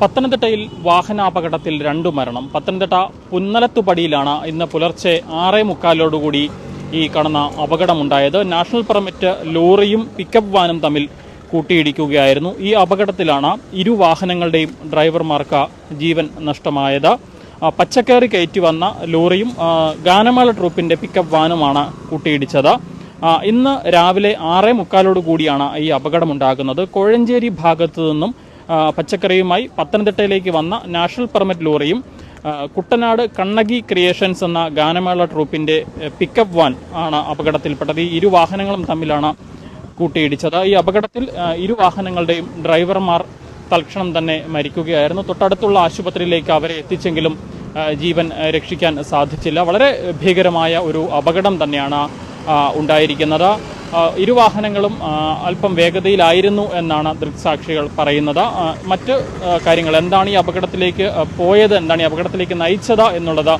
പത്തനംതിട്ടയിൽ വാഹനാപകടത്തിൽ രണ്ടു മരണം. പത്തനംതിട്ട പുന്നലത്തുപടിയിലാണ് ഇന്ന് പുലർച്ചെ ആറേ മുക്കാലോടുകൂടി ഈ കാണുന്ന അപകടമുണ്ടായത്. നാഷണൽ പെർമിറ്റ് ലോറിയും പിക്കപ്പ് വാനും തമ്മിൽ കൂട്ടിയിടിക്കുകയായിരുന്നു. ഈ അപകടത്തിലാണ് ഇരു വാഹനങ്ങളുടെയും ഡ്രൈവർമാർക്ക് ജീവൻ നഷ്ടമായത്. പച്ചക്കറി കയറ്റി വന്ന ലോറിയും ഗാനമേള ട്രൂപ്പിന്റെ പിക്കപ്പ് വാനുമാണ് കൂട്ടിയിടിച്ചത്. ഇന്ന് രാവിലെ ആറേ മുക്കാലോട് കൂടിയാണ് ഈ അപകടമുണ്ടാകുന്നത്. കോഴഞ്ചേരി ഭാഗത്തു നിന്നും പച്ചക്കറിയുമായി പത്തനംതിട്ടയിലേക്ക് വന്ന നാഷണൽ പെർമിറ്റ് ലോറിയും കുട്ടനാട് കണ്ണകി ക്രിയേഷൻസ് എന്ന ഗാനമേള ട്രൂപ്പിന്റെ പിക്കപ്പ് വാൻ ആണ് അപകടത്തിൽപ്പെട്ടത്. ഈ ഇരു വാഹനങ്ങളും തമ്മിലാണ് കൂട്ടിയിടിച്ചത്. ഈ അപകടത്തിൽ ഇരു വാഹനങ്ങളുടെയും ഡ്രൈവർമാർ തൽക്ഷണം തന്നെ മരിക്കുകയായിരുന്നു. തൊട്ടടുത്തുള്ള ആശുപത്രിയിലേക്ക് അവരെ എത്തിച്ചെങ്കിലും ജീവൻ രക്ഷിക്കാൻ സാധിച്ചില്ല. വളരെ ഭീകരമായ ഒരു അപകടം തന്നെയാണ് ഉണ്ടായിരിക്കുന്നത്. ആ, ഇരു വാഹനങ്ങളും അല്പം വേഗതയിലായിരുന്നു എന്നാണ് ദൃക്സാക്ഷികൾ പറയുന്നത്. മറ്റ് കാര്യങ്ങൾ. എന്താണ് ഈ അപകടത്തിലേക്ക് പോയത്? എന്താണ് ഈ അപകടത്തിലേക്ക് നയിച്ചത് എന്നുള്ളത്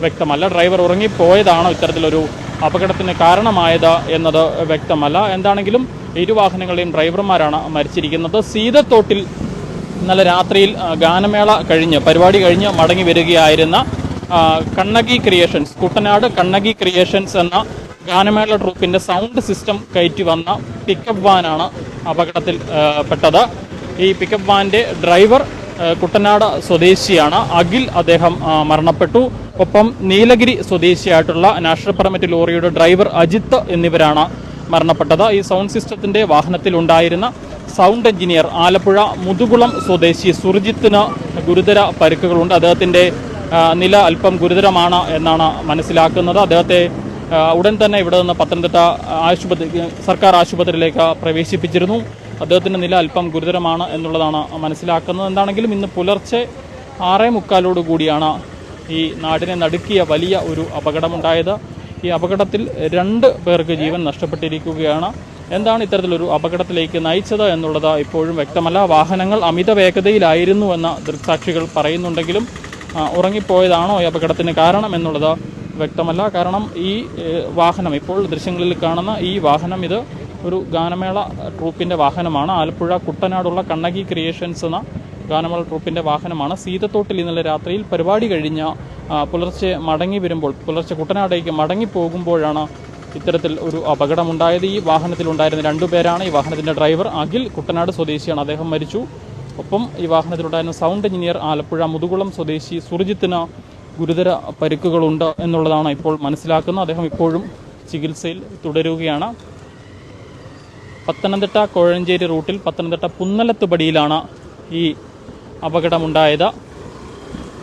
വ്യക്തമല്ല. ഡ്രൈവർ ഉറങ്ങിപ്പോയതാണോ ഇത്തരത്തിലൊരു അപകടത്തിന് കാരണമായത് എന്നത് വ്യക്തമല്ല. എന്താണെങ്കിലും ഇരു വാഹനങ്ങളുടെയും ഡ്രൈവർമാരാണ് മരിച്ചിരിക്കുന്നത്. സീതത്തോട്ടിൽ ഇന്നലെ രാത്രിയിൽ ഗാനമേള കഴിഞ്ഞ് പരിപാടി കഴിഞ്ഞ് മടങ്ങി വരികയായിരുന്ന കണ്ണകി ക്രിയേഷൻസ് കുട്ടനാട് കണ്ണകി ക്രിയേഷൻസ് എന്ന ഗാനമേള ട്രൂപ്പിന്റെ സൗണ്ട് സിസ്റ്റം കയറ്റി വന്ന പിക്കപ്പ് വാനാണ് അപകടത്തിൽ പെട്ടത്. ഈ പിക്കപ്പ് വാന്റെ ഡ്രൈവർ കുട്ടനാട് സ്വദേശിയാണ്. അഖിൽ അദ്ദേഹം മരണപ്പെട്ടു. ഒപ്പം നീലഗിരി സ്വദേശിയായിട്ടുള്ള നാഷണൽ പെർമിറ്റ് ലോറിയുടെ ഡ്രൈവർ അജിത്ത് എന്നിവരാണ് മരണപ്പെട്ടത്. ഈ സൗണ്ട് സിസ്റ്റത്തിന്റെ വാഹനത്തിൽ ഉണ്ടായിരുന്ന സൗണ്ട് എഞ്ചിനീയർ ആലപ്പുഴ മുതുകുളം സ്വദേശി സുർജിത്തിന് ഗുരുതര പരിക്കുകളുണ്ട്. അദ്ദേഹത്തിന്റെ നില അല്പം ഗുരുതരമാണ് എന്നാണ് മനസ്സിലാക്കുന്നത്. അദ്ദേഹത്തെ ഉടൻ തന്നെ ഇവിടെ നിന്ന് പത്തനംതിട്ട ആശുപത്രി സർക്കാർ ആശുപത്രിയിലേക്ക് പ്രവേശിപ്പിച്ചിരുന്നു. അദ്ദേഹത്തിന്റെ നില അല്പം ഗുരുതരമാണ് എന്നുള്ളതാണ് മനസ്സിലാക്കുന്നത്. എന്താണെങ്കിലും ഇന്ന് പുലർച്ചെ ആറേ മുക്കാലോട് കൂടിയാണ് ഈ നാടിനെ നടുക്കിയ വലിയ ഒരു അപകടമുണ്ടായത്. ഈ അപകടത്തിൽ രണ്ട് പേർക്ക് ജീവൻ നഷ്ടപ്പെട്ടിരിക്കുകയാണ്. എന്താണ് ഇത്തരത്തിലൊരു അപകടത്തിലേക്ക് നയിച്ചത് എന്നുള്ളത് ഇപ്പോഴും വ്യക്തമല്ല. വാഹനങ്ങൾ അമിത വേഗതയിലായിരുന്നു എന്ന ദൃക്സാക്ഷികൾ പറയുന്നുണ്ടെങ്കിലും ഉറങ്ങിപ്പോയതാണോ ഈ അപകടത്തിന് കാരണം എന്നുള്ളത് വ്യക്തമല്ല. കാരണം ഈ വാഹനം ഇപ്പോൾ ദൃശ്യങ്ങളിൽ കാണുന്ന ഈ വാഹനം ഇത് ഒരു ഗാനമേള ട്രൂപ്പിന്റെ വാഹനമാണ്. ആലപ്പുഴ കുട്ടനാടുള്ള കണ്ണകി ക്രിയേഷൻസ് എന്ന ഗാനമേള ട്രൂപ്പിന്റെ വാഹനമാണ്. സീതത്തോട്ടിൽ ഇന്നലെ രാത്രിയിൽ പരിപാടി കഴിഞ്ഞ പുലർച്ചെ മടങ്ങി വരുമ്പോൾ പുലർച്ചെ കുട്ടനാടേക്ക് മടങ്ങി പോകുമ്പോഴാണ് ഇത്തരത്തിൽ ഒരു അപകടമുണ്ടായത്. ഈ വാഹനത്തിലുണ്ടായിരുന്ന രണ്ടുപേരാണ് ഈ വാഹനത്തിന്റെ ഡ്രൈവർ അഖിൽ കുട്ടനാട് സ്വദേശിയാണ്. അദ്ദേഹം മരിച്ചു. ഒപ്പം ഈ വാഹനത്തിലുണ്ടായിരുന്ന സൗണ്ട് എഞ്ചിനീയർ ആലപ്പുഴ മുതുകുളം സ്വദേശി സുർജിത്തിന് ഗുരുതര പരിക്കുകളുണ്ട് എന്നുള്ളതാണ് ഇപ്പോൾ മനസ്സിലാക്കുന്നത്. അദ്ദേഹം ഇപ്പോഴും ചികിത്സയിൽ തുടരുകയാണ്. പത്തനംതിട്ട കോഴഞ്ചേരി റൂട്ടിൽ പത്തനംതിട്ട പുന്നലത്തുപടിയിലാണ് ഈ അപകടമുണ്ടായത്.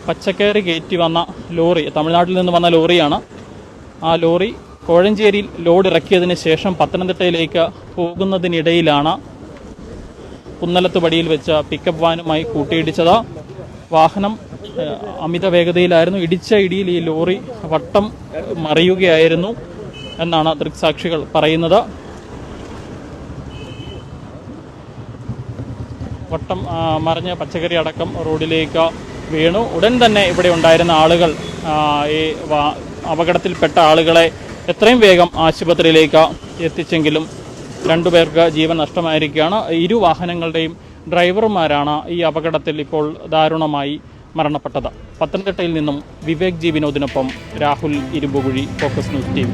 പച്ചക്കറി കയറ്റി വന്ന ലോറി തമിഴ്നാട്ടിൽ നിന്ന് വന്ന ലോറിയാണ്. ആ ലോറി കോഴഞ്ചേരിയിൽ ലോഡ് ഇറക്കിയതിന് ശേഷം പത്തനംതിട്ടയിലേക്ക് പോകുന്നതിനിടയിലാണ് പുന്നലത്തുപടിയിൽ വെച്ച പിക്കപ്പ് വാനുമായി കൂട്ടിയിടിച്ചത്. വാഹനം അമിത വേഗതയിലായിരുന്നു. ഇടിച്ച ഇടിയിൽ ഈ ലോറി വട്ടം മറിയുകയായിരുന്നു എന്നാണ് ദൃക്സാക്ഷികൾ പറയുന്നത്. വട്ടം മറിഞ്ഞ പച്ചക്കറി അടക്കം റോഡിലേക്ക് വീണു. ഉടൻ തന്നെ ഇവിടെ ഉണ്ടായിരുന്ന ആളുകൾ ഈ അപകടത്തിൽപ്പെട്ട ആളുകളെ എത്രയും വേഗം ആശുപത്രിയിലേക്ക് എത്തിച്ചെങ്കിലും രണ്ടുപേർക്ക് ജീവൻ നഷ്ടമായിരിക്കുകയാണ്. ഇരു വാഹനങ്ങളുടെയും ഡ്രൈവർമാരാണ് ഈ അപകടത്തിൽ ഇപ്പോൾ ദാരുണമായി മരണപ്പെട്ടത്. പത്തനംതിട്ടയിൽ നിന്നും Vivek G വിനോദിനൊപ്പം Rahul Irumbukuzhi focus news team.